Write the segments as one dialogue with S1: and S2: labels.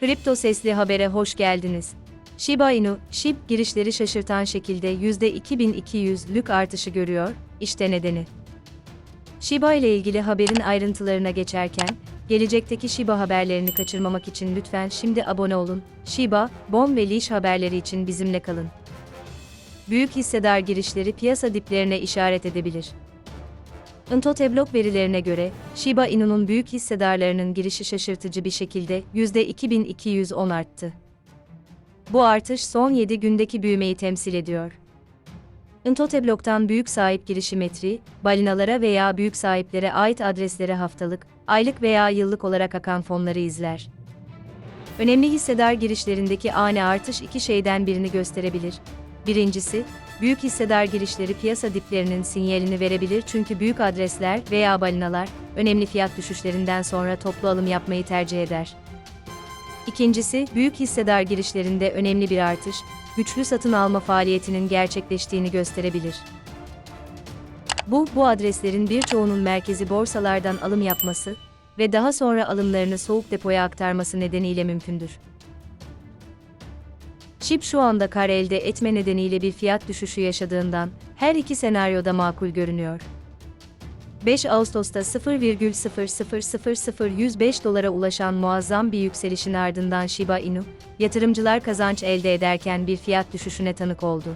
S1: Kripto Sesli Haber'e hoş geldiniz. Shiba Inu, SHIB girişleri şaşırtan şekilde %2200'lük artışı görüyor, işte nedeni. Shiba ile ilgili haberin ayrıntılarına geçerken, gelecekteki Shiba haberlerini kaçırmamak için lütfen şimdi abone olun. Shiba, Bon ve Leash haberleri için bizimle kalın. Büyük hissedar girişleri piyasa diplerine işaret edebilir. Intoteblok verilerine göre, Shiba Inu'nun büyük hissedarlarının girişi şaşırtıcı bir şekilde %2210 arttı. Bu artış son 7 gündeki büyümeyi temsil ediyor. Intoteblok'tan büyük sahip girişi metri, balinalara veya büyük sahiplere ait adreslere haftalık, aylık veya yıllık olarak akan fonları izler. Önemli hissedar girişlerindeki ani artış iki şeyden birini gösterebilir. Birincisi, büyük hissedar girişleri piyasa diplerinin sinyalini verebilir çünkü büyük adresler veya balinalar, önemli fiyat düşüşlerinden sonra toplu alım yapmayı tercih eder. İkincisi, büyük hissedar girişlerinde önemli bir artış, güçlü satın alma faaliyetinin gerçekleştiğini gösterebilir. Bu, bu adreslerin birçoğunun merkezi borsalardan alım yapması ve daha sonra alımlarını soğuk depoya aktarması nedeniyle mümkündür. SHIB şu anda kar elde etme nedeniyle bir fiyat düşüşü yaşadığından her iki senaryoda makul görünüyor. 5 Ağustos'ta 0,0000105 dolara ulaşan muazzam bir yükselişin ardından Shiba Inu, yatırımcılar kazanç elde ederken bir fiyat düşüşüne tanık oldu.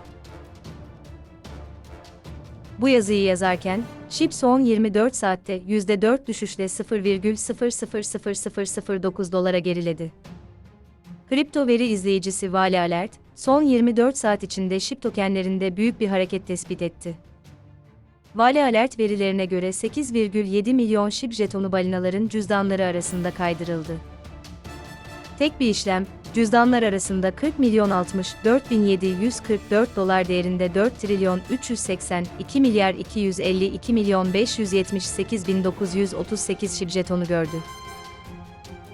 S1: Bu yazıyı yazarken, SHIB son 24 saatte %4 düşüşle 0,000009 dolara geriledi. Kripto veri izleyicisi Vali Alert, son 24 saat içinde SHIB tokenlerinde büyük bir hareket tespit etti. Vali Alert verilerine göre 8,7 milyon SHIB jetonu balinaların cüzdanları arasında kaydırıldı. Tek bir işlem, cüzdanlar arasında 40 milyon 64 bin 744 dolar değerinde 4 trilyon 382 milyar 252 milyon 578 bin 938 SHIB jetonu gördü.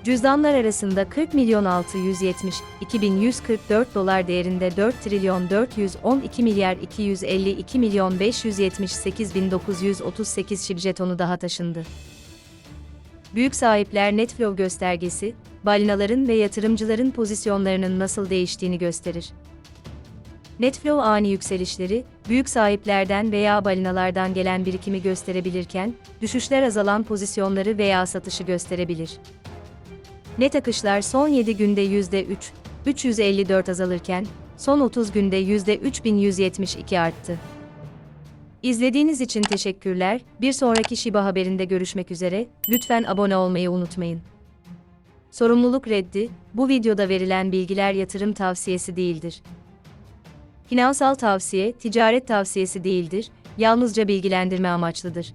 S1: Cüzdanlar arasında 40 milyon 670, 2144 dolar değerinde 4 trilyon 412 milyar 252 milyon 578 bin 938 şib jetonu daha taşındı. Büyük sahipler Netflow göstergesi, balinaların ve yatırımcıların pozisyonlarının nasıl değiştiğini gösterir. Netflow ani yükselişleri, büyük sahiplerden veya balinalardan gelen birikimi gösterebilirken, düşüşler azalan pozisyonları veya satışı gösterebilir. Net akışlar son 7 günde %3, 354 azalırken, son 30 günde %3172 arttı. İzlediğiniz için teşekkürler. Bir sonraki Shiba haberinde görüşmek üzere. Lütfen abone olmayı unutmayın. Sorumluluk reddi, bu videoda verilen bilgiler yatırım tavsiyesi değildir. Finansal tavsiye, ticaret tavsiyesi değildir, yalnızca bilgilendirme amaçlıdır.